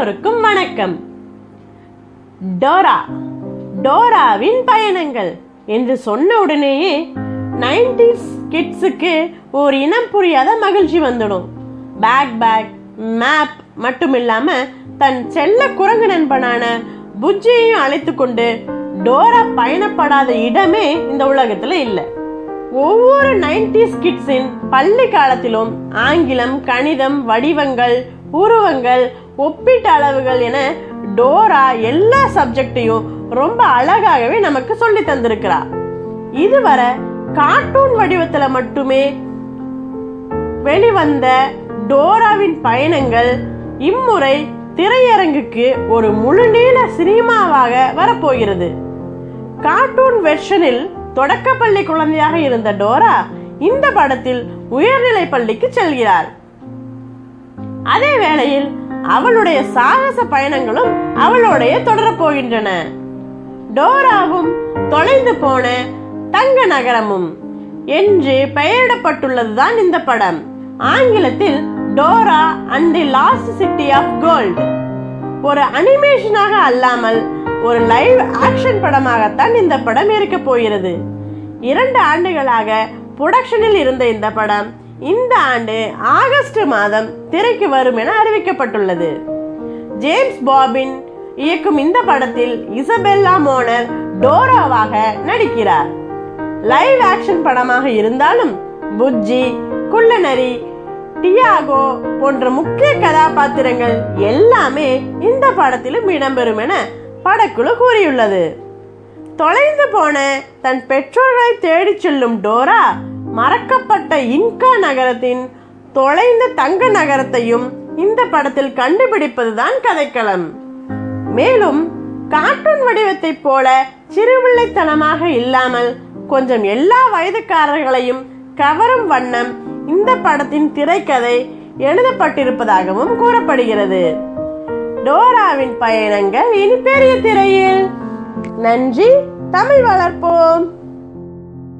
எல்லோருக்கும் வணக்கம். டோரா டோராவின் பயணங்கள். என்று சொன்ன உடனேயே நைன்டிஸ் கிட்ஸுக்கு ஒரு இனம் புரியாத மகிழ்ச்சி வந்துடும். பேக் பேக் மேப் மட்டும் இல்லாம தன் செல்ல குரங்கு நண்பனான புஜ்ஜியையும் அழைத்து கொண்டு டோரா பயணப்படாத இடமே இந்த உலகத்துல இல்லை. ஒவ்வொரு நைன்டிஸ் கிட்ஸின் பள்ளி காலத்திலும் ஆங்கிலம் கணிதம் வடிவங்கள் உருவங்கள் ஒப்பீட்டு அளவுகள் என டோரா எல்லா சப்ஜெக்டையும் ரொம்ப அழகாகவே நமக்கு சொல்லி தந்திருக்கிறா. இதுவரை கார்ட்டூன் வடிவத்துல மட்டுமே வெளிவந்த டோராவின் பயணங்கள் இம்முறை திரையரங்குக்கு ஒரு முழுநீள சினிமாவாக வரப்போகிறது. கார்ட்டூன் வெர்ஷனில் தொடக்கப்பள்ளி குழந்தையாக இருந்த டோரா இந்த படத்தில் உயர்நிலை பள்ளிக்கு செல்கிறார். அதே வேளையில் அவளுடைய சாகச பயணங்களும் அவளோடைய தொடரப்போகின்றன டோராவும் தொலைந்து போன தங்க நகரமும் என்று பெயரிடப்பட்டுள்ளதுதான் இந்த படம். ஆங்கிலத்தில் Dora and the lost city of gold ஒரு அனிமேஷனாக அல்லாமல் ஒரு லைவ் ஆக்ஷன் படமாகத்தான் இந்த படம் இருக்க போகிறது. இரண்டு ஆண்டுகளாக புரொடக்ஷனில் இருந்த இந்த படம் இந்த ஆண்டு ஆகஸ்ட் மாதம் திரைக்கு வரும் என அறிவிக்கப்பட்டுள்ளது. ஜேம்ஸ் பாபின் இயக்கும் இந்த படத்தில் இசபெல்லா மோனர் டோராவாக நடிக்கிறார். லைவ் ஆக்ஷன் படமாக இருந்தாலும் புஜ்ஜி குள்ளநரி டியாகோ போன்ற முக்கிய கதாபாத்திரங்கள் எல்லாமே இந்த படத்திலும் இடம்பெறும் என படக்குழு கூறியுள்ளது. தொலைந்து போன தன் பெற்றோர்களை தேடிச் செல்லும் டோரா மறக்கப்பட்ட இன்கா நகரத்தின் தொலைந்த தங்க நகரத்தையும் இந்த படத்தில் கண்டுபிடிப்பதுதான் கதைக்களம். மேலும் கார்ட்டூன் வடிவத்தைப் போல சிறுபிள்ளைத்தனமாக இல்லாமல் கொஞ்சம் எல்லா வயதுக்காரர்களையும் கவரும் வண்ணம் இந்த படத்தின் திரைக்கதை எழுதப்பட்டிருப்பதாகவும் கூறப்படுகிறது. டோராவின் பயணங்கள் இனி பெரிய திரையில். நன்றி தமிழ் வளர்ப்போம்.